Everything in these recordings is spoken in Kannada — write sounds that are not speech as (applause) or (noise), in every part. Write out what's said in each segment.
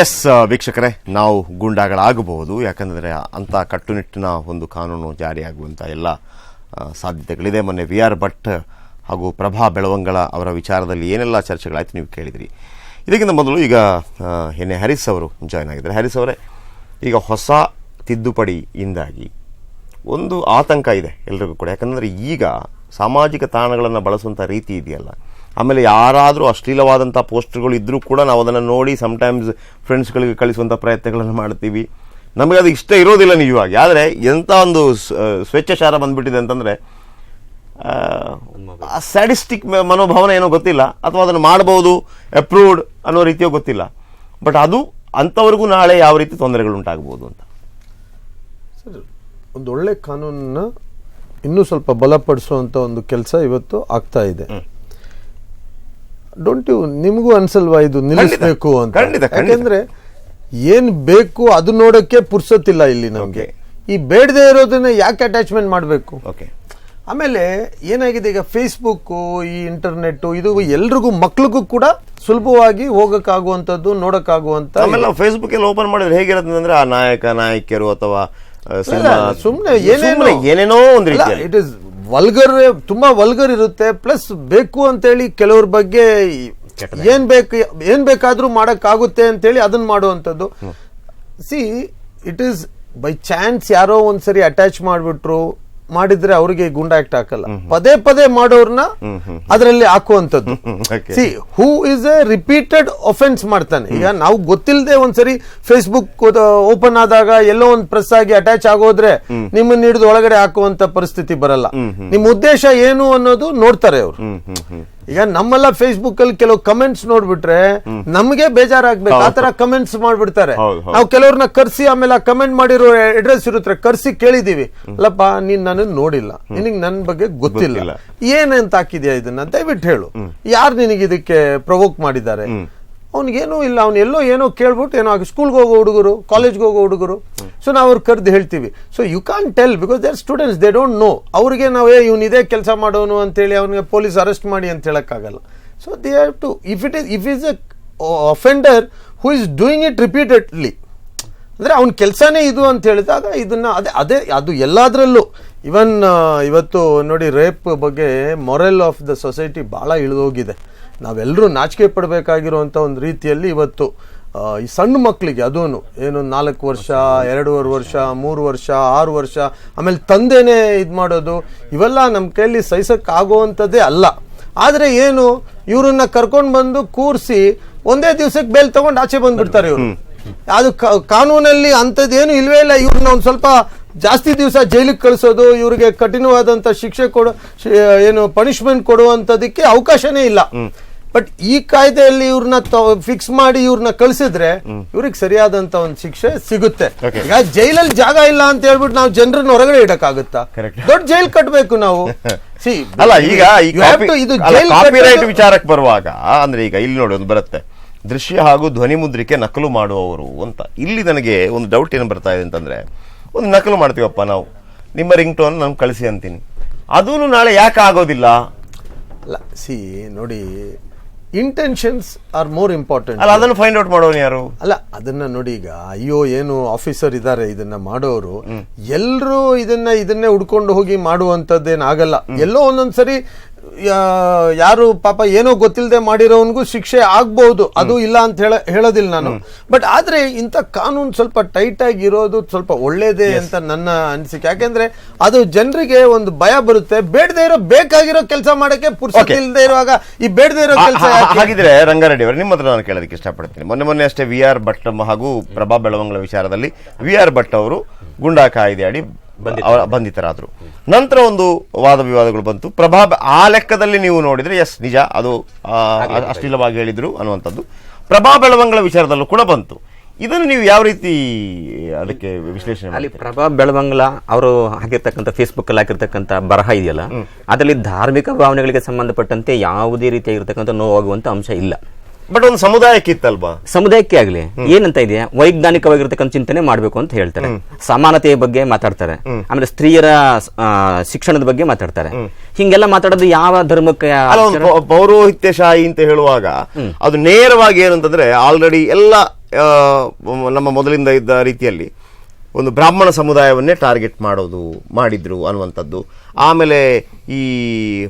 ಎಸ್ ವೀಕ್ಷಕರೇ, ನಾವು ಗೂಂಡಾಗಳಾಗಬಹುದು. ಯಾಕಂದರೆ ಅಂಥ ಕಟ್ಟುನಿಟ್ಟಿನ ಒಂದು ಕಾನೂನು ಜಾರಿಯಾಗುವಂಥ ಎಲ್ಲ ಸಾಧ್ಯತೆಗಳಿದೆ ಮೊನ್ನೆ ವಿ ಆರ್ ಭಟ್ ಹಾಗೂ ಪ್ರಭಾ ಬೆಳವಂಗಳ ಅವರ ವಿಚಾರದಲ್ಲಿ ಏನೆಲ್ಲ ಚರ್ಚೆಗಳಾಯಿತು ನೀವು ಕೇಳಿದಿರಿ. ಇದಕ್ಕಿಂತ ಮೊದಲು ಈಗ ಎನ್ನೆ ಹರೀಶ್ ಅವರು ಜಾಯ್ನ್ ಆಗಿದ್ದಾರೆ. ಹರೀಶ್ ಅವರೇ, ಈಗ ಹೊಸ ತಿದ್ದುಪಡಿಯಿಂದಾಗಿ ಒಂದು ಆತಂಕ ಇದೆ ಎಲ್ರಿಗೂ ಕೂಡ. ಯಾಕಂದರೆ ಈಗ ಸಾಮಾಜಿಕ ತಾಣಗಳನ್ನು ಬಳಸುವಂಥ ರೀತಿ ಇದೆಯಲ್ಲ ಆಮೇಲೆ ಯಾರಾದರೂ ಅಶ್ಲೀಲವಾದಂಥ ಪೋಸ್ಟ್ಗಳು ಇದ್ದರೂ ಕೂಡ ನಾವು ಅದನ್ನು ನೋಡಿ ಸಮ್ಟೈಮ್ಸ್ ಫ್ರೆಂಡ್ಸ್ಗಳಿಗೆ ಕಳಿಸುವಂಥ ಪ್ರಯತ್ನಗಳನ್ನು ಮಾಡ್ತೀವಿ. ನಮಗೆ ಅದು ಇಷ್ಟ ಇರೋದಿಲ್ಲ ನಿಜವಾಗಿ. ಆದರೆ ಎಂಥ ಒಂದು ಸ್ವೇಚ್ಛಾಚಾರ ಬಂದ್ಬಿಟ್ಟಿದೆ ಅಂತಂದರೆ ಸ್ಯಾಡಿಸ್ಟಿಕ್ ಮನೋಭಾವನೆ ಏನೋ ಗೊತ್ತಿಲ್ಲ. ಅಥವಾ ಅದನ್ನು ಮಾಡ್ಬೋದು ಅಪ್ರೂವ್ಡ್ ಅನ್ನೋ ರೀತಿಯೋ ಗೊತ್ತಿಲ್ಲ. ಬಟ್ ಅದು ಅಂಥವ್ರಿಗೂ ನಾಳೆ ಯಾವ ರೀತಿ ತೊಂದರೆಗಳು ಉಂಟಾಗ್ಬೋದು ಅಂತ. ಸರ್ ಒಂದು ಒಳ್ಳೆ ಕಾನೂನನ್ನ ಇನ್ನೂ ಸ್ವಲ್ಪ ಬಲಪಡಿಸುವಂಥ ಒಂದು ಕೆಲಸ ಇವತ್ತು ಆಗ್ತಾ ಇದೆ. ಡೋಂಟ್ ಯು ನಿಮಗೂ ಅನ್ಸಲ್ವಾ ಇದು ನಿಲ್ಲಿಸಬೇಕು ಅಂತ. ಯಾಕೆಂದ್ರೆ ಏನ್ ಬೇಕು ಅದು ನೋಡಕ್ಕೆ ಪುರ್ಸೊತ್ತಿಲ್ಲ ಇಲ್ಲಿ ನಮಗೆ. ಈ ಬೇಡದೇ ಇರೋದನ್ನ ಯಾಕೆ ಅಟ್ಯಾಚ್ಮೆಂಟ್ ಮಾಡಬೇಕು? ಓಕೆ ಆಮೇಲೆ ಏನಾಗಿದೆ ಈಗ ಫೇಸ್ಬುಕ್ ಈ ಇಂಟರ್ನೆಟ್ ಇದು ಎಲ್ರಿಗೂ ಮಕ್ಳಿಗೂ ಕೂಡ ಸುಲಭವಾಗಿ ಹೋಗಕ್ಕಾಗುವಂಥದ್ದು ನೋಡಕ್ಕಾಗುವಂತ ಆಮೇಲೆ ನಾವು ಫೇಸ್ಬುಕ್ ಎಲ್ಲ ಓಪನ್ ಮಾಡಿದ್ರೆ ಹೇಗಿರುತ್ತೆ ಅಂದ್ರೆ ಆ ನಾಯಕ ನಾಯಕಿಯರು ಅಥವಾ ಸುಮ್ಮನೆ ಏನೇನೋ ಒಂದು ಇಟ್ ಇಸ್ ವಲ್ಗರ್ ತುಂಬಾ ವಲ್ಗರ್ ಇರುತ್ತೆ ಪ್ಲಸ್ ಬೇಕು ಅಂತೇಳಿ ಕೆಲವ್ರ ಬಗ್ಗೆ ಏನ್ ಬೇಕು ಏನ್ ಬೇಕಾದ್ರೂ ಮಾಡೋಕ್ಕಾಗುತ್ತೆ ಆಗುತ್ತೆ ಅಂತೇಳಿ ಅದನ್ನ ಮಾಡುವಂಥದ್ದು. See it is by chance ಯಾರೋ ಒಂದ್ಸರಿ ಅಟ್ಯಾಚ್ ಮಾಡ್ಬಿಟ್ರು ಮಾಡಿದ್ರೆ ಅವ್ರಿಗೆ ಗುಂಡ ಆಕ್ಟ್ ಹಾಕಲ್ಲ. ಪದೇ ಪದೇ ಮಾಡೋರ್ನ ಅದರಲ್ಲಿ ಹಾಕುವಂಥದ್ದು. See who is a repeated offence ಮಾಡ್ತಾನೆ. ಈಗ ನಾವು ಗೊತ್ತಿಲ್ಲದೆ ಒಂದ್ಸರಿ ಫೇಸ್ಬುಕ್ ಓಪನ್ ಆದಾಗ ಎಲ್ಲೋ ಒಂದು ಪ್ರೆಸ್ ಆಗಿ ಅಟ್ಯಾಚ್ ಆಗೋದ್ರೆ ನಿಮ್ಮನ್ನ ಹಿಡಿದು ಒಳಗಡೆ ಹಾಕುವಂತ ಪರಿಸ್ಥಿತಿ ಬರಲ್ಲ. ನಿಮ್ಮ ಉದ್ದೇಶ ಏನು ಅನ್ನೋದು ನೋಡ್ತಾರೆ ಅವರು. ಈಗ ನಮ್ಮೆಲ್ಲ ಫೇಸ್ಬುಕ್ ಅಲ್ಲಿ ಕೆಲವು ಕಮೆಂಟ್ಸ್ ನೋಡ್ಬಿಟ್ರೆ ನಮಗೆ ಬೇಜಾರಾಗ್ಬೇಕು. ಆತರ ಕಮೆಂಟ್ಸ್ ಮಾಡ್ಬಿಡ್ತಾರೆ. ನಾವು ಕೆಲವ್ರನ್ನ ಕರ್ಸಿ ಆಮೇಲೆ ಕಮೆಂಟ್ ಮಾಡಿರೋ ಅಡ್ರೆಸ್ ಇರುತ್ತೆ ಕರ್ಸಿ ಕೇಳಿದೀವಿ. ಅಲ್ಲಪ್ಪ ನೀನ್ ನನ್ನ ನೋಡಿಲ್ಲ. ನಿನಗ್ ನನ್ ಬಗ್ಗೆ ಗೊತ್ತಿಲ್ಲ. ಗೊತ್ತಿಲ್ಲ. ಏನಂತ ಹಾಕಿದ್ಯಾ ಇದನ್ನ? ದಯವಿಟ್ಟು ಹೇಳು. ಯಾರು ನಿನಗೆ ಇದಕ್ಕೆ ಪ್ರವೋಕ್ ಮಾಡಿದ್ದಾರೆ? ಅವ್ನಿಗೇನೂ ಇಲ್ಲ, ಅವ್ನು ಎಲ್ಲೋ ಏನೋ ಕೇಳ್ಬಿಟ್ಟು ಏನೋ ಸ್ಕೂಲ್ಗೆ ಹೋಗೋ ಹುಡುಗರು ಕಾಲೇಜ್ಗೆ ಹೋಗೋ ಹುಡುಗರು. ಸೊ ನಾವು ಅವ್ರು ಕರೆದು ಹೇಳ್ತೀವಿ. So you can tell because their students they don't know ಅವ್ರಿಗೆ ನಾವೇ ಇವ್ನು ಇದೇ ಕೆಲಸ ಮಾಡೋನು ಅಂತೇಳಿ ಅವನಿಗೆ ಪೊಲೀಸ್ ಅರೆಸ್ಟ್ ಮಾಡಿ ಅಂತ ಹೇಳೋಕ್ಕಾಗಲ್ಲ. So they have to if it is if is a offender who is doing it repeatedly ಅಂದರೆ ಅವ್ನ ಕೆಲಸನೇ ಇದು ಅಂತ ಹೇಳಿದಾಗ ಇದನ್ನು, ಅದೇ ಅದೇ, ಅದು ಎಲ್ಲದರಲ್ಲೂ. ಇವನ್ ಇವತ್ತು ನೋಡಿ ರೇಪ್ ಬಗ್ಗೆ ಮೊರಲ್ ಆಫ್ ದ ಸೊಸೈಟಿ ಭಾಳ ಇಳಿದೋಗಿದೆ. ನಾವೆಲ್ಲರೂ ನಾಚಿಕೆ ಪಡಬೇಕಾಗಿರುವಂಥ ಒಂದು ರೀತಿಯಲ್ಲಿ ಇವತ್ತು ಈ ಸಣ್ಣ ಮಕ್ಕಳಿಗೆ ಅದೂ ಏನು ನಾಲ್ಕು ವರ್ಷ ಎರಡೂವರೆ ವರ್ಷ ಮೂರು ವರ್ಷ ಆರು ವರ್ಷ ಆಮೇಲೆ ತಂದೆನೇ ಇದು ಮಾಡೋದು ಇವೆಲ್ಲ ನಮ್ಮ ಕೈಯಲ್ಲಿ ಸಹಿಸೋಕ್ಕಾಗುವಂಥದ್ದೇ ಅಲ್ಲ. ಆದರೆ ಏನು ಇವರನ್ನ ಕರ್ಕೊಂಡು ಬಂದು ಕೂರಿಸಿ ಒಂದೇ ದಿವಸಕ್ಕೆ ಬೇಲ್ ತಗೊಂಡು ಆಚೆ ಬಂದ್ಬಿಡ್ತಾರೆ ಇವರು. ಅದು ಕಾನೂನಲ್ಲಿ ಅಂಥದ್ದೇನು ಇಲ್ವೇ ಇಲ್ಲ ಇವ್ರನ್ನ ಒಂದು ಸ್ವಲ್ಪ ಜಾಸ್ತಿ ದಿವಸ ಜೈಲಿಗೆ ಕಳಿಸೋದು ಇವರಿಗೆ ಕಠಿಣವಾದಂಥ ಶಿಕ್ಷೆ ಕೊಡೋ ಶಿ- ಏನು ಪನಿಷ್ಮೆಂಟ್ ಕೊಡುವಂಥದಕ್ಕೆ ಅವಕಾಶನೇ ಇಲ್ಲ. ಬಟ್ ಈ ಕಾಯ್ದೆಯಲ್ಲಿ ಇವ್ರನ್ನ ಫಿಕ್ಸ್ ಮಾಡಿ ಇವ್ರನ್ನ ಕಳಿಸಿದ್ರೆ ಇವ್ರಿಗೆ ಸರಿಯಾದಂತ ಒಂದು ಶಿಕ್ಷೆ ಸಿಗುತ್ತೆ. ಈಗ ಜೈಲಲ್ಲಿ ಜಾಗ ಇಲ್ಲ ಅಂತ ಹೇಳ್ಬಿಟ್ಟು ನಾವು ಜನರನ್ನ ಹೊರಗಡೆ ಇಡಕ್ಕಾಗುತ್ತಾ. ದೊಡ್ಡ ಜೈಲ್ ಕಟ್ಟಬೇಕು ನಾವು. ಅಲ್ಲ ಈಗ ಇದು ಕಾಪಿರೈಟ್ ವಿಚಾರಕ್ಕೆ ಬರುವಾಗ ಅಂದ್ರೆ ಈಗ ಇಲ್ಲಿ ನೋಡಿ ಒಂದು ಬರುತ್ತೆ. ದೃಶ್ಯ ಹಾಗೂ ಧ್ವನಿ ಮುದ್ರಿಕೆ ನಕಲು ಮಾಡುವವರು ಅಂತ. ಇಲ್ಲಿ ನನಗೆ ಒಂದು ಡೌಟ್ ಏನು ಬರ್ತಾ ಇದೆ ಅಂತಂದ್ರೆ ಒಂದು ನಕಲು ಮಾಡ್ತೀವಪ್ಪ ನಾವು. ನಿಮ್ಮ ರಿಂಗ್ ಟೋನ್ ನಮ್ಗೆ ಕಳಿಸಿ ಅಂತೀನಿ. ಅದೂ ನಾಳೆ ಯಾಕೆ ಆಗೋದಿಲ್ಲ? ಅಲ್ಲ ಸಿ ನೋಡಿ ಇಂಟೆನ್ಷನ್ಸ್ ಆರ್ ಮೋರ್ ಇಂಪಾರ್ಟೆಂಟ್ ಅಲ್ಲ ಅದನ್ನು ಫೈಂಡ್ ಔಟ್ ಮಾಡೋನು ಯಾರು? ಅಲ್ಲ ಅದನ್ನ ನೋಡಿ ಈಗ ಅಯ್ಯೋ ಏನು ಆಫೀಸರ್ ಇದ್ದಾರೆ ಇದನ್ನ ಮಾಡೋರು ಎಲ್ಲರೂ ಇದನ್ನ ಇದನ್ನೇ ಹುಡ್ಕೊಂಡು ಹೋಗಿ ಮಾಡುವಂತದ್ದೇನಾಗಲ್ಲ ಎಲ್ಲೋ ಒಂದೊಂದ್ಸರಿ ಯಾರು ಪಾಪ ಏನೋ ಗೊತ್ತಿಲ್ಲದೆ ಮಾಡಿರೋನ್ಗೂ ಶಿಕ್ಷೆ ಆಗ್ಬಹುದು ಅದು ಇಲ್ಲ ಅಂತ ಹೇಳ ಹೇಳೋದಿಲ್ಲ ನಾನು. ಬಟ್ ಆದ್ರೆ ಇಂಥ ಕಾನೂನು ಸ್ವಲ್ಪ ಟೈಟ್ ಆಗಿ ಇರೋದು ಸ್ವಲ್ಪ ಒಳ್ಳೇದೇ ಅಂತ ನನ್ನ ಅನಿಸಿಕೆ. ಯಾಕೆಂದ್ರೆ ಅದು ಜನರಿಗೆ ಒಂದು ಭಯ ಬರುತ್ತೆ. ಬೇಡದೇ ಇರೋ ಬೇಕಾಗಿರೋ ಕೆಲಸ ಮಾಡಕ್ಕೆ ಪುರುಷ. ಇಲ್ಲದೆ ಇರುವಾಗ ಈ ಬೇಡದೇ ಇರೋ ಕೆಲಸ ಹಾಗಿದ್ರೆ ರಂಗಾರೆಡ್ಡಿ ಅವರು ನಿಮ್ಮ ಹತ್ರ ನಾನು ಕೇಳೋದಕ್ಕೆ ಇಷ್ಟಪಡ್ತೀನಿ. ಮೊನ್ನೆ ಮೊನ್ನೆ ಅಷ್ಟೇ ವಿ ಆರ್ ಭಟ್ ಹಾಗೂ ಪ್ರಭಾ ಬೆಳವಂಗಳ ವಿಚಾರದಲ್ಲಿ ವಿ ಆರ್ ಭಟ್ ಅವರು ಗುಂಡಾ ಕಾಯ್ದೆ ಅಡಿ ಬಂಧಿತರಾದ್ರು. ನಂತರ ಒಂದು ವಾದ ವಿವಾದಗಳು ಬಂತು. ಪ್ರಭಾ ಆ ಲೆಕ್ಕದಲ್ಲಿ ನೀವು ನೋಡಿದ್ರೆ ಎಸ್ ನಿಜ ಅದು ಅಶ್ಲೀಲವಾಗಿ ಹೇಳಿದ್ರು ಅನ್ನುವಂಥದ್ದು. ಪ್ರಭಾ ಬೆಳವಂಗಳ ವಿಚಾರದಲ್ಲೂ ಕೂಡ ಬಂತು. ಇದನ್ನು ನೀವು ಯಾವ ರೀತಿ ಅದಕ್ಕೆ ವಿಶ್ಲೇಷಣೆ ಅಲ್ಲಿ? ಪ್ರಭಾ ಬೆಳವಂಗಲ ಅವರು ಹಾಕಿರ್ತಕ್ಕಂಥ ಫೇಸ್ಬುಕ್ ಅಲ್ಲಿ ಹಾಕಿರ್ತಕ್ಕಂಥ ಬರಹ ಇದೆಯಲ್ಲ ಅದರಲ್ಲಿ ಧಾರ್ಮಿಕ ಭಾವನೆಗಳಿಗೆ ಸಂಬಂಧಪಟ್ಟಂತೆ ಯಾವುದೇ ರೀತಿಯಾಗಿರ್ತಕ್ಕಂಥ ನೋವಾಗುವಂತ ಅಂಶ ಇಲ್ಲ. ಬಟ್ ಒಂದು ಸಮುದಾಯಕ್ಕೆ ಇತ್ತಲ್ವಾ ಸಮುದಾಯಕ್ಕೆ ಆಗಲಿ. ಏನಂತ ಇದೆ? ವೈಜ್ಞಾನಿಕವಾಗಿರ್ತಕ್ಕಂಥ ಚಿಂತನೆ ಮಾಡಬೇಕು ಅಂತ ಹೇಳ್ತಾರೆ. ಸಮಾನತೆಯ ಬಗ್ಗೆ ಮಾತಾಡ್ತಾರೆ. ಆಮೇಲೆ ಸ್ತ್ರೀಯರ ಶಿಕ್ಷಣದ ಬಗ್ಗೆ ಮಾತಾಡ್ತಾರೆ. ಹಿಂಗೆಲ್ಲ ಮಾತಾಡೋದು ಯಾವ ಧರ್ಮಕ್ಕೆ ಪೌರೋಹಿತ್ಯ ಶಾಹಿ ಪೌರೋಹಿತ್ಯಶಾಹಿ ಅಂತ ಹೇಳುವಾಗ ಅದು ನೇರವಾಗಿ ಏನಂತಂದ್ರೆ ಆಲ್ರೆಡಿ ಎಲ್ಲ ನಮ್ಮ ಮೊದಲಿಂದ ಇದ್ದ ರೀತಿಯಲ್ಲಿ ಒಂದು ಬ್ರಾಹ್ಮಣ ಸಮುದಾಯವನ್ನೇ ಟಾರ್ಗೆಟ್ ಮಾಡೋದು ಮಾಡಿದ್ರು ಅನ್ನುವಂಥದ್ದು. ಆಮೇಲೆ ಈ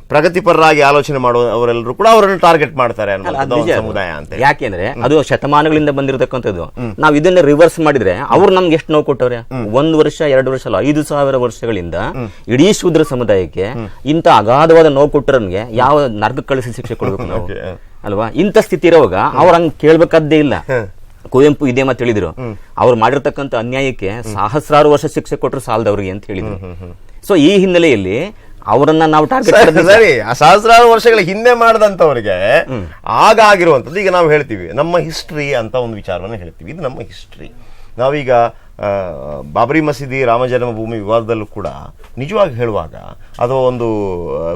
ಪ್ರಗತಿಪರರಾಗಿ ಆಲೋಚನೆ ಮಾಡುವ ಅವರೆಲ್ಲರೂ ಕೂಡ ಅವರನ್ನು ಟಾರ್ಗೆಟ್ ಮಾಡ್ತಾರೆ ಅನ್ನೋ ಸಮುದಾಯ ಅಂತ ಯಾಕೆಂದ್ರೆ ಅದು ಶತಮಾನಗಳಿಂದ ಬಂದಿರತಕ್ಕಂಥದ್ದು. ನಾವು ಇದನ್ನ ರಿವರ್ಸ್ ಮಾಡಿದ್ರೆ ಅವ್ರು ನಮ್ಗೆ ಎಷ್ಟು ನೋವು ಕೊಟ್ಟವ್ರೆ? ಒಂದು ವರ್ಷ ಎರಡು ವರ್ಷ ಅಲ್ಲ ಐದು ಸಾವಿರ ವರ್ಷಗಳಿಂದ ಇಡೀ ಶೂದ್ರ ಸಮುದಾಯಕ್ಕೆ ಇಂತ ಅಗಾಧವಾದ ನೋವು ಕೊಟ್ಟರನ್ಗೆ ಯಾವ ನರ್ಗ ಕಳಿಸಿ ಶಿಕ್ಷೆ ಕೊಡ್ಬೇಕು ನಾವು? (laughs) ಅಲ್ವಾ? ಇಂಥ ಸ್ಥಿತಿ ಇರೋವಾಗ ಅವ್ರ ಹಂಗ್ ಕೇಳ್ಬೇಕಾದ್ದೇ ಇಲ್ಲ. ಕುವೆಂಪು ಇದೇ ಮಾತು ಹೇಳಿದ್ರು. ಅವ್ರು ಮಾಡಿರ್ತಕ್ಕಂಥ ಅನ್ಯಾಯಕ್ಕೆ ಸಹಸ್ರಾರು ವರ್ಷ ಶಿಕ್ಷೆ ಕೊಟ್ಟರು ಸಾಲದವ್ರಿಗೆ ಅಂತ ಹೇಳಿದ್ರು. ಸೊ ಈ ಹಿನ್ನೆಲೆಯಲ್ಲಿ ಅವರನ್ನ ನಾವು ಟಾರ್ಗೆಟ್ ಸರಿ, ಸಹಸ್ರಾರು ವರ್ಷಗಳ ಹಿಂದೆ ಮಾಡಿದಂಥವ್ರಿಗೆ ಆಗ ಆಗಿರುವಂಥದ್ದು ಈಗ ನಾವು ಹೇಳ್ತೀವಿ. ನಮ್ಮ ಹಿಸ್ಟ್ರಿ ಅಂತ ಒಂದು ವಿಚಾರವನ್ನು ಹೇಳ್ತೀವಿ. ಇದು ನಮ್ಮ ಹಿಸ್ಟ್ರಿ ನಾವೀಗ ಬಾಬರಿ ಮಸೀದಿ ರಾಮ ಜನ್ಮಭೂಮಿ ವಿವಾದದಲ್ಲೂ ಕೂಡ ನಿಜವಾಗಿ ಹೇಳುವಾಗ ಅಥವಾ ಒಂದು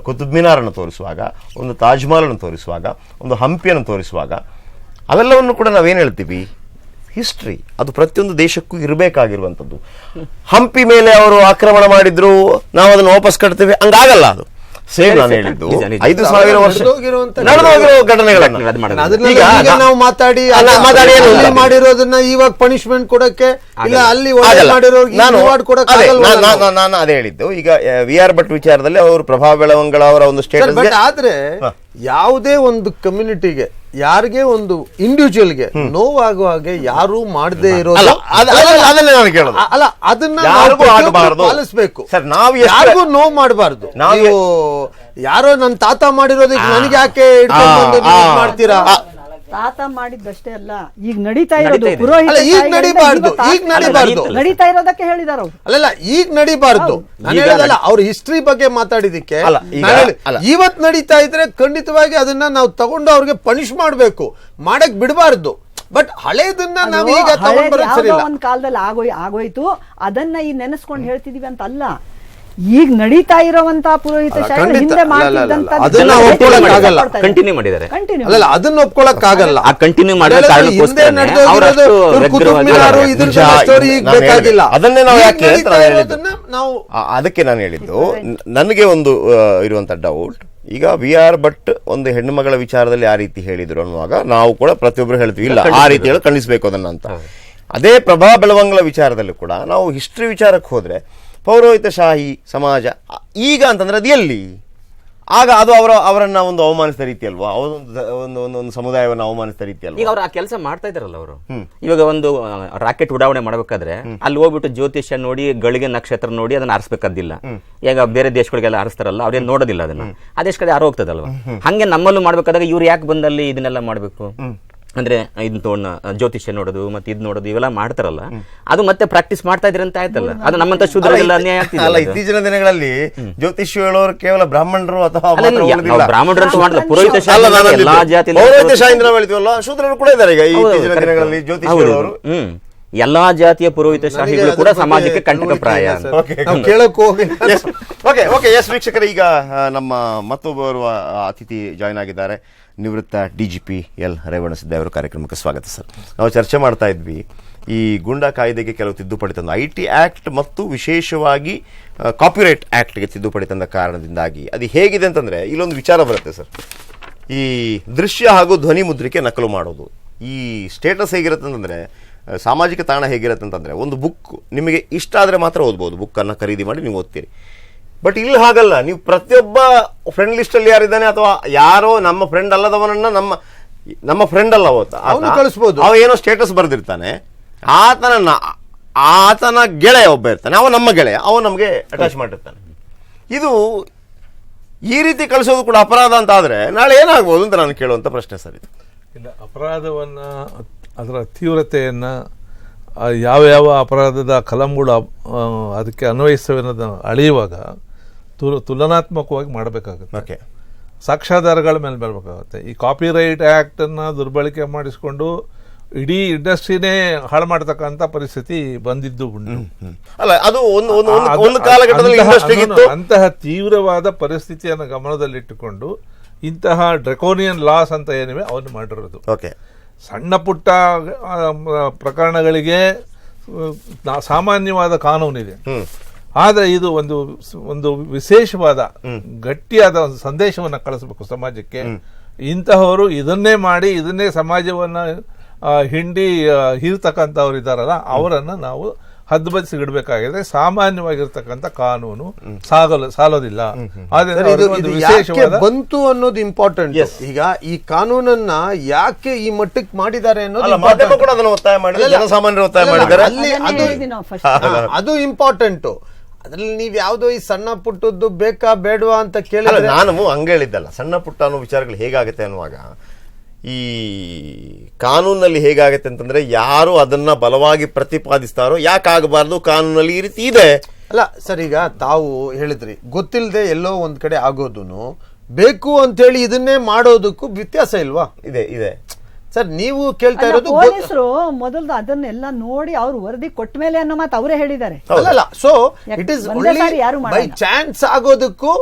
ಕುತುಬ್ ಮಿನಾರನ್ನು ತೋರಿಸುವಾಗ ಒಂದು ತಾಜ್ಮಹಲನ್ನು ತೋರಿಸುವಾಗ ಒಂದು ಹಂಪಿಯನ್ನು ತೋರಿಸುವಾಗ ಅವೆಲ್ಲವನ್ನು ಕೂಡ ನಾವೇನು ಹೇಳ್ತೀವಿ? ಹಿಸ್ಟ್ರಿ ಅದು ಪ್ರತಿಯೊಂದು ದೇಶಕ್ಕೂ ಇರಬೇಕಾಗಿರುವಂಥದ್ದು. ಹಂಪಿ ಮೇಲೆ ಅವರು ಆಕ್ರಮಣ ಮಾಡಿದ್ರು ನಾವು ಅದನ್ನು ವಾಪಸ್ ಕಟ್ತೇವೆ. ಹಂಗಾಗಲ್ಲ ಅದು. ಸೇಮ್ ನಾನು ಹೇಳಿದ್ದು. ಐದು ಸಾವಿರ ವರ್ಷ ನಡೆದೋಗಿರೋ ಘಟನೆಗಳನ್ನ. ಈಗ ನಾವು ಮಾತಾಡಿ ಮಾತಾಡಿ ಮಾಡಿರೋದನ್ನ ಇವಾಗ ಪನಿಷ್ಮೆಂಟ್ ಕೊಡಕ್ಕೆ ಇಲ್ಲ ಅಲ್ಲಿ ನಾನು ನಾನು ಅದೇ ಹೇಳಿದ್ದು. ಈಗ ವಿ ಆರ್ ಭಟ್ ವಿಚಾರದಲ್ಲಿ ಅವರು ಪ್ರಭಾವ ಬೆಳವಂಗಳ ಅವರ ಒಂದು ಸ್ಟೇಟಸ್ ಆದ್ರೆ ಯಾವುದೇ ಒಂದು ಕಮ್ಯುನಿಟಿಗೆ ಯಾರಿಗೆ ಒಂದು ಇಂಡಿವಿಜುವಲ್ಗೆ ನೋವಾಗುವ ಹಾಗೆ ಯಾರು ಮಾಡದೇ ಇರೋದು ಅಲ್ಲ, ಅದನ್ನ-. ಪಾಲಿಸ್ಬೇಕು. ಯಾರಿಗೂ ನೋವು ಮಾಡಬಾರ್ದು. ನಾವು ಯಾರೋ ನನ್ನ ತಾತ ಮಾಡಿರೋದಕ್ಕೆ ನನಗೆ ಯಾಕೆ ಮಾಡ್ತೀರಾ? ತಾತ ಮಾಡಿದ್ದಷ್ಟೇ ಅಲ್ಲ ಈಗ ನಡೀತಾ ನಡೀತಾ ಇರೋದು ಇದೆ. ಪುರೋಹಿತ ಅಲ್ಲ, ಈಗ ನಡೀಬಾರ್ದು, ಇವತ್ತು ಈಗ ನಡೀಬಾರ್ದು. ನಡೀತಾ ಇರೋದಕ್ಕೆ ಹೇಳಿದಾರ ಅವ್ರು ಅಲ್ಲಲ್ಲ ಈಗ ನಡಿಬಾರ್ದು. ನಾನು ಈಗ ಹೇಳೋದಲ್ಲ ಅವ್ರ ಹಿಸ್ಟ್ರಿ ಬಗ್ಗೆ ಮಾತಾಡಿದಕ್ಕೆ ಅಲ್ಲ, ಈಗ- ನಾನ್ ಹೇಳಿ- ಅಲ್ಲ. ಇವತ್ ನಡೀತಾ ಇದ್ರೆ ಖಂಡಿತವಾಗಿ ಅದನ್ನ ನಾವು ತಗೊಂಡು ಅವ್ರಿಗೆ ಪನಿಷ್ ಮಾಡ್ಬೇಕು ಮಾಡಕ್ ಬಿಡಬಾರ್ದು ಬಟ್ ಹಳೇದನ್ನ ನಾವು ಈಗ ತಗೊಂಡ್ ಹಳೇದು ಬರೋದ್ ಸರಿ ಇಲ್ಲ ಒಂದ್ ಕಾಲದಲ್ಲಿ ಆಗೋಯ್ ಆಗೋಯ್ತು ಅದನ್ನ ಈ ನೆನೆಸ್ಕೊಂಡು ಹೇಳ್ತಿದೀವಿ ಅಂತ ಅಲ್ಲ ಈಗ ನಡೀತಾ ಇರುವಂತಹ ಪುರೋಹಿತ ಹಿಂದೆ ಅದನ್ನ ಒಪ್ಕೊಳಕ್ ಆಗಲ್ಲ. ಕಂಟಿನ್ಯೂ ಮಾಡಿದ್ದಾರೆ. Continue ಅಲ್ಲಲ್ಲ ಅದನ್ನ ಒಪ್ಕೊಳಕ್ ಆಗಲ್ಲ ಆ ಕಂಟಿನ್ಯೂ ಮಾಡಿದ ಬೇಕಾಗಿಲ್ಲ. ಅದನ್ನೇ ನಾವು ಯಾಕೆ ನಾವು ಅದಕ್ಕೆ ನಾನು ಹೇಳಿದ್ದು ನನಗೆ ಒಂದು ಇರುವಂತ ಡೌಟ್ ಈಗ ವಿ ಆರ್ ಭಟ್ ಒಂದು ಹೆಣ್ಣುಮಗಳ ವಿಚಾರದಲ್ಲಿ ಆ ರೀತಿ ಹೇಳಿದ್ರು ಅನ್ನುವಾಗ ನಾವು ಕೂಡ ಪ್ರತಿಯೊಬ್ಬರು ಹೇಳ್ತೀವಿ ಇಲ್ಲ ಆ ರೀತಿ ಹೇಳಿ ಖಂಡಿಸಬೇಕು ಅದನ್ನ ಅಂತ. ಅದೇ ಪ್ರಭಾ ಬೆಳವಂಗಲ ವಿಚಾರದಲ್ಲಿ ಕೂಡ ನಾವು ಹಿಸ್ಟ್ರಿ ವಿಚಾರಕ್ಕೆ ಹೋದ್ರೆ ಪೌರೋಹಿತಶಾಹಿ ಸಮಾಜ. ಈಗ ಅಂತಂದರೆ ಅದು ಎಲ್ಲಿ? ಆಗ ಅದು ಅವರ ಅವರನ್ನ ಒಂದು ಅವಮಾನಿಸಿದ ರೀತಿ ಅಲ್ವಾ? ಅವರೊಂದು ದ- ಒಂದು ಒಂದು ಒಂದು ಸಮುದಾಯವನ್ನು ಅವಮಾನಿಸಿದ ರೀತಿ ಈಗ ಅವರು ಅವ್ರು ಆ ಕೆಲಸ ಮಾಡ್ತಾ ಇದ್ದಾರಲ್ಲ ಅವರು. ಇವಾಗ ಒಂದು ರಾಕೆಟ್ ಉಡಾವಣೆ ಮಾಡಬೇಕಾದ್ರೆ ಅಲ್ಲಿ ಹೋಗ್ಬಿಟ್ಟು ಜ್ಯೋತಿಷ್ಯ ನೋಡಿ ಗಳಿಗೆ ನಕ್ಷತ್ರ ನೋಡಿ ಅದನ್ನ ಆರಿಸಬೇಕಾದಿಲ್ಲ. ಈಗ ಬೇರೆ ದೇಶಗಳಿಗೆಲ್ಲ ಆರಿಸ್ತಾರಲ್ಲ ಅವ್ರೇನು ನೋಡೋದಿಲ್ಲ ಅದನ್ನ. ಆ ದೇಶ ಕಡೆ ಯಾರು ಹೋಗ್ತದಲ್ವಾ ಹಂಗೆ ನಮ್ಮಲ್ಲೂ ಮಾಡ್ಬೇಕಾದಾಗ ಇವ್ರು ಯಾಕೆ ಬಂದಲ್ಲಿ ಇದನ್ನೆಲ್ಲ ಮಾಡ್ಬೇಕು? ಅಂದ್ರೆ ಇದನ್ನ ತೋಣ ಜ್ಯೋತಿಷ್ಯ ನೋಡೋದು ಮತ್ತೆ ಇದ್ ನೋಡೋದು ಇವೆಲ್ಲ ಮಾಡ್ತಾರಲ್ಲ. ಅದು ಮತ್ತೆ ಪ್ರಾಕ್ಟೀಸ್ ಮಾಡ್ತಾ ಇದ್ರೆ ಅಂತ ಆಯ್ತಲ್ಲ. ಅದು ನಮ್ಮಂತ ಶುದ್ಧ ಅನ್ಯಾಯ ಆಗ್ತಿದೆ ಅಲ್ಲ ಇತ್ತೀಚಿನ ದಿನಗಳಲ್ಲಿ ಜ್ಯೋತಿಷ್ಯ ಹೇಳೋರು ಕೇವಲ ಬ್ರಾಹ್ಮಣರು ಅಥವಾ ಬ್ರಾಹ್ಮಣರು ಅಂತ ಮಾಡಿಲ್ಲ ಪುರೋಹಿತ ಅಲ್ಲ, ಜಾತಿ ಎಲ್ಲಾ ಪೌರೋಹಿತ ಶಾಹಿಯಿಂದ ಶೂದ್ರರು ಕೂಡ ಇದ್ದಾರೆ ಈಗ ಇತ್ತೀಚಿನ ದಿನಗಳಲ್ಲಿ ಜ್ಯೋತಿಷ್ಯ ಹೇಳೋರು. ಎಲ್ಲಾ ಜಾತಿಯ ಪುರೋಹಿತ ಶಾಹಿಗಳು ಕೂಡ ಸಮಾಜಕ್ಕೆ ಕಂಟಕ ಪ್ರಾಯ ಅಂತ. ನಾವು good. ಕೇಳಕ್ ಹೋಗಿ ಓಕೆ ಓಕೆ ಎಸ್ ವೀಕ್ಷಕರ ಈಗ ಆ, ನಮ್ಮ ಮತ್ತೊಬ್ಬರು ಅತಿಥಿ ಜಾಯ್ನ್ ಆಗಿದ್ದಾರೆ. ನಿವೃತ್ತ D G P L Revanasidde ಅವರು ಕಾರ್ಯಕ್ರಮಕ್ಕೆ ಸ್ವಾಗತ ಸರ್. ನಾವು ಚರ್ಚೆ ಮಾಡ್ತಾ ಇದ್ವಿ. ಈ ಗೂಂಡಾ ಕಾಯ್ದೆಗೆ ಕೆಲವು ತಿದ್ದುಪಡಿ ತಂದು ಐ ಟಿ ಆಕ್ಟ್ ಮತ್ತು ವಿಶೇಷವಾಗಿ ಕಾಪಿರೈಟ್ ಆಕ್ಟ್ಗೆ ತಿದ್ದುಪಡಿ ತಂದ ಕಾರಣದಿಂದಾಗಿ. ಅದು ಹೇಗಿದೆ ಅಂತಂದ್ರೆ ಇಲ್ಲೊಂದು ವಿಚಾರ ಬರುತ್ತೆ ಸರ್. ಈ ದೃಶ್ಯ ಹಾಗೂ ಧ್ವನಿ ಮುದ್ರಿಕೆ ನಕಲು ಮಾಡೋದು. ಈ ಸ್ಟೇಟಸ್ ಹೇಗಿರುತ್ತೆ ಅಂತಂದ್ರೆ ಸಾಮಾಜಿಕ ತಾಣ ಹೇಗಿರುತ್ತೆ ಅಂತಂದ್ರೆ ಒಂದು ಬುಕ್ ನಿಮಗೆ ಇಷ್ಟ ಆದರೆ ಮಾತ್ರ ಓದ್ಬೋದು. ಬುಕ್ಕನ್ನು ಖರೀದಿ ಮಾಡಿ ನೀವು ಓದ್ತೀರಿ. ಬಟ್ ಇಲ್ಲಿ ಹಾಗಲ್ಲ. ನೀವು ಪ್ರತಿಯೊಬ್ಬ ಫ್ರೆಂಡ್ ಲಿಸ್ಟಲ್ಲಿ ಯಾರಿದ್ದಾನೆ ಅಥವಾ ಯಾರೋ ನಮ್ಮ ಫ್ರೆಂಡ್ ಅಲ್ಲದವನನ್ನ ನಮ್ಮ ನಮ್ಮ ಫ್ರೆಂಡ್ ಅಲ್ಲ ಓದ್ತಾ ಅವ್ನು ಕಳಿಸ್ಬೋದು. ಅವ ಏನೋ ಸ್ಟೇಟಸ್ ಬರೆದಿರ್ತಾನೆ. ಆತನ ಆತನ ಗೆಳೆಯ ಒಬ್ಬ ಇರ್ತಾನೆ. ಅವ ನಮ್ಮ ಗೆಳೆಯ. ಅವ ನಮಗೆ ಅಟ್ಯಾಚ್ ಮಾಡಿರ್ತಾನೆ ಇದು ಈ ರೀತಿ ಕಳಿಸೋದು ಕೂಡ ಅಪರಾಧ ಅಂತ ಆದರೆ ನಾಳೆ ಏನಾಗ್ಬೋದು ಅಂತ ನಾನು ಕೇಳುವಂಥ ಪ್ರಶ್ನೆ ಸರ್ ಇದು. ಇಲ್ಲ ಅಪರಾಧವನ್ನು ಅದರ ತೀವ್ರತೆಯನ್ನು ಯಾವ ಯಾವ ಅಪರಾಧದ ಕಲಂಗಳು ಅದಕ್ಕೆ ಅನ್ವಯಿಸ್ತವೆ ಅನ್ನೋದನ್ನು ಅಳೆಯುವಾಗ ತುಲ ತುಲನಾತ್ಮಕವಾಗಿ ಮಾಡಬೇಕಾಗುತ್ತೆ. ಓಕೆ. ಸಾಕ್ಷ್ಯಾಧಾರಗಳ ಮೇಲೆ ಬರಬೇಕಾಗುತ್ತೆ. ಈ ಕಾಪಿರೈಟ್ ರೈಟ್ ಆ್ಯಕ್ಟನ್ನು ದುರ್ಬಳಕೆ ಮಾಡಿಸಿಕೊಂಡು ಇಡೀ ಇಂಡಸ್ಟ್ರಿನೇ ಹಾಳು ಮಾಡ್ತಕ್ಕಂಥ ಪರಿಸ್ಥಿತಿ ಬಂದಿದ್ದು ಅಲ್ಲ ಅದು ಒಂದು ಒಂದು ಕಾಲಘಟ್ಟದಲ್ಲಿ ಅಂತಹ ತೀವ್ರವಾದ ಪರಿಸ್ಥಿತಿಯನ್ನು ಗಮನದಲ್ಲಿಟ್ಟುಕೊಂಡು ಇಂತಹ ಡ್ರೆಕೋನಿಯನ್ ಲಾಸ್ ಅಂತ ಏನಿವೆ ಅವನು ಮಾಡಿರೋದು. ಓಕೆ. ಸಣ್ಣ ಪುಟ್ಟ ಪ್ರಕರಣಗಳಿಗೆ ಸಾಮಾನ್ಯವಾದ ಕಾನೂನಿದೆ. ಆದರೆ ಇದು ಒಂದು ಒಂದು ವಿಶೇಷವಾದ ಗಟ್ಟಿಯಾದ ಒಂದು ಸಂದೇಶವನ್ನು ಕಳಿಸಬೇಕು ಸಮಾಜಕ್ಕೆ. ಇಂತಹವರು ಇದನ್ನೇ ಮಾಡಿ ಇದನ್ನೇ ಸಮಾಜವನ್ನು ಹಿಂಡಿ ಹೀರ್ತಕ್ಕಂಥವ್ರು ಇದ್ದಾರಲ್ಲ ಅವರನ್ನು ನಾವು ಹದ್ಬದಿಸಿಡಬೇಕಾಗಿದೆ ಸಾಮಾನ್ಯವಾಗಿರ್ತಕ್ಕಂಥ ಕಾನೂನು ಸಾಗಲು ಸಾಲೋದಿಲ್ಲ. ಆದ್ರಿಂದ ಇದು ಒಂದು ವಿಶೇಷವಾದ ಬಂತು ಅನ್ನೋದು ಇಂಪಾರ್ಟೆಂಟ್ ಈಗ ಈ ಕಾನೂನನ್ನ ಯಾಕೆ ಈ ಮಟ್ಟಕ್ಕೆ ಮಾಡಿದ್ದಾರೆ ಅನ್ನೋದು ಒತ್ತಾಯ ಮಾಡಿದ್ರೆ ಅಲ್ಲ, ಒತ್ತಾಯ ಮಾಡಿದ್ದಾರೆ. ಅಲ್ಲಿ ಅದು ಇಂಪಾರ್ಟೆಂಟ್ ಅದ್ರಲ್ಲಿ ನೀವ್ ಯಾವ್ದೋ ಈ ಸಣ್ಣ ಪುಟ್ಟದ್ದು ಬೇಕಾ ಬೇಡವಾ ಅಂತ ಕೇಳಿದ್ರೆ ನಾನು ಹಂಗ ಹೇಳಿದ್ದಲ್ಲ. ಸಣ್ಣ ಪುಟ್ಟ ಅನ್ನೋ ವಿಚಾರಗಳು ಹೇಗಾಗುತ್ತೆ ಅನ್ನುವಾಗ ಈ ಕಾನೂನಲ್ಲಿ ಹೇಗಾಗತ್ತೆ ಅಂತಂದ್ರೆ ಯಾರು ಅದನ್ನ ಬಲವಾಗಿ ಪ್ರತಿಪಾದಿಸ್ತಾರೋ ಯಾಕಾಗಬಾರ್ದು ಕಾನೂನಲ್ಲಿ ಈ ರೀತಿ ಇದೆ. ಅಲ್ಲ ಸರ್ ಈಗ ತಾವು ಹೇಳಿದ್ರಿ ಗೊತ್ತಿಲ್ಲದೆ ಎಲ್ಲೋ ಒಂದ್ ಕಡೆ ಆಗೋದುನು ಬೇಕು ಅಂತ ಹೇಳಿ ಇದನ್ನೇ ಮಾಡೋದಕ್ಕೂ ವ್ಯತ್ಯಾಸ ಇಲ್ವಾ? ಇದೆ ಇದೆ. ಸರ್ ನೀವು ಕೇಳ್ತಾ ಇರೋದು ಪೊಲೀಸರು ಮೊದಲು ಅದನ್ನೆಲ್ಲ ನೋಡಿ ಅವ್ರು ವರದಿ ಕೊಟ್ಟ ಮೇಲೆ ಅನ್ನೋ ಮಾತು ಅವರೇ ಹೇಳಿದ್ದಾರೆ. So it is by chance ಆಗೋದಕ್ಕೂ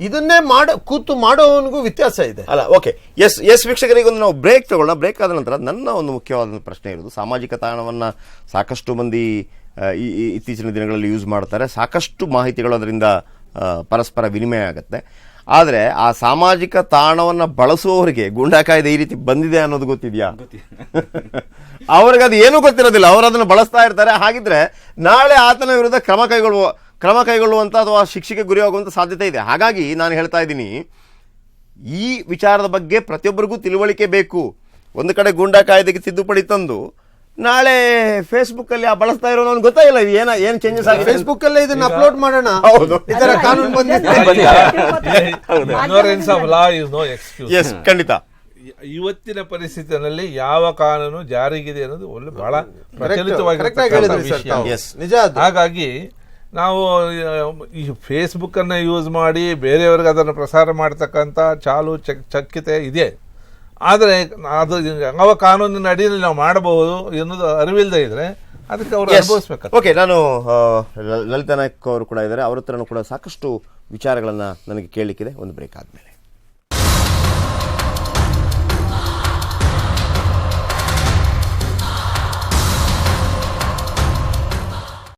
ಇದನ್ನೇ ಮಾಡ ಕೂತು ಮಾಡೋವನಿಗೂ ವ್ಯತ್ಯಾಸ ಇದೆ. ಅಲ್ಲ ಓಕೆ ಎಸ್ ಎಸ್ ವೀಕ್ಷಕರಿಗೆ ಒಂದು ನಾವು ಬ್ರೇಕ್ ತಗೊಳ್ಳೋಣ. ಬ್ರೇಕ್ ಆದ ನಂತರ ನನ್ನ ಒಂದು ಮುಖ್ಯವಾದ ಪ್ರಶ್ನೆ ಇರೋದು ಸಾಮಾಜಿಕ ತಾಣವನ್ನು ಸಾಕಷ್ಟು ಮಂದಿ ಈ ಈ ಇತ್ತೀಚಿನ ದಿನಗಳಲ್ಲಿ ಯೂಸ್ ಮಾಡ್ತಾರೆ. ಸಾಕಷ್ಟು ಮಾಹಿತಿಗಳು ಅದರಿಂದ ಪರಸ್ಪರ ವಿನಿಮಯ ಆಗುತ್ತೆ. ಆದರೆ ಆ ಸಾಮಾಜಿಕ ತಾಣವನ್ನು ಬಳಸುವವರಿಗೆ ಗುಂಡಾಕಾಯ್ದೆ ಈ ರೀತಿ ಬಂದಿದೆ ಅನ್ನೋದು ಗೊತ್ತಿದೆಯಾ? (laughs) ಅವ್ರಿಗೆ ಅದು ಏನೂ ಗೊತ್ತಿರೋದಿಲ್ಲ. ಅವರು ಅದನ್ನು ಬಳಸ್ತಾ ಇರ್ತಾರೆ. ಹಾಗಿದ್ರೆ ನಾಳೆ ಆತನ ವಿರುದ್ಧ ಕ್ರಮ ಕೈಗೊಳ್ಳುವ ಕ್ರಮ ಕೈಗೊಳ್ಳುವಂಥ ಅಥವಾ ಶಿಕ್ಷೆಗೆ ಗುರಿಯಾಗುವಂಥ ಸಾಧ್ಯತೆ ಇದೆ. ಹಾಗಾಗಿ ನಾನು ಹೇಳ್ತಾ ಇದ್ದೀನಿ ಈ ವಿಚಾರದ ಬಗ್ಗೆ ಪ್ರತಿಯೊಬ್ಬರಿಗೂ ತಿಳುವಳಿಕೆ ಬೇಕು. ಒಂದು ಕಡೆ ಗೂಂಡಾ ಕಾಯ್ದೆಗೆ ತಿದ್ದುಪಡಿ ತಂದು ನಾಳೆ ಫೇಸ್ಬುಕ್ ಅಲ್ಲಿ ಆ ಬಳಸ್ತಾ ಇರೋ ನನ್ಗೆ ಗೊತ್ತಾಗಿಲ್ಲ ಇಲ್ಲ ಏನ ಏನ್ ಚೇಂಜಸ್ ಆಗಿದೆ. ಫೇಸ್ಬುಕ್ ಅಲ್ಲಿ ಇದನ್ನ ಅಪ್ಲೋಡ್ ಮಾಡೋಣ. ಹೌದು. ಈ ತರ ಕಾನೂನು ಬಂದಿದೆ. ಎಸ್ ಖಂಡಿತ. ಇವತ್ತಿನ ಪರಿಸ್ಥಿತಿನಲ್ಲಿ ಯಾವ ಕಾನೂನು ಜಾರಿಗಿದೆ ಅನ್ನೋದು ಒಳ್ಳೆ ಬಹಳ ಪ್ರಚಲಿತವಾಗಿ ಆಗಿ ಹೇಳಿದ್ರಿ ಸರ್ ತಾವು. ನಿಜ ಹಾಗಾಗಿ ನಾವು ಈ ಫೇಸ್ಬುಕ್ಕನ್ನು ಯೂಸ್ ಮಾಡಿ ಬೇರೆಯವ್ರಿಗೆ ಅದನ್ನು ಪ್ರಸಾರ ಮಾಡ್ತಕ್ಕಂಥ ಚಾಲು ಚಕ್ ಚಕ್ಕಿತೆ ಇದೆ. ಆದರೆ ಅದು ಯಾವ ಕಾನೂನಿನ ಅಡಿಯಲ್ಲಿ ನಾವು ಮಾಡಬಹುದು ಎನ್ನುವುದು ಅರಿವಿಲ್ಲದೆ ಇದ್ದರೆ ಅದಕ್ಕೆ ಅವರು ಅನುಭವಿಸ್ಬೇಕು ಓಕೆ ನಾನು ಲಲಿತಾ ನಾಯ್ಕ್ ಅವರು ಕೂಡ ಇದ್ದಾರೆ. ಅವ್ರ ಹತ್ರನೂ ಕೂಡ ಸಾಕಷ್ಟು ವಿಚಾರಗಳನ್ನು ನನಗೆ ಕೇಳಲಿಕ್ಕಿದೆ. ಒಂದು ಬ್ರೇಕ್ ಆದ್ಮೇಲೆ.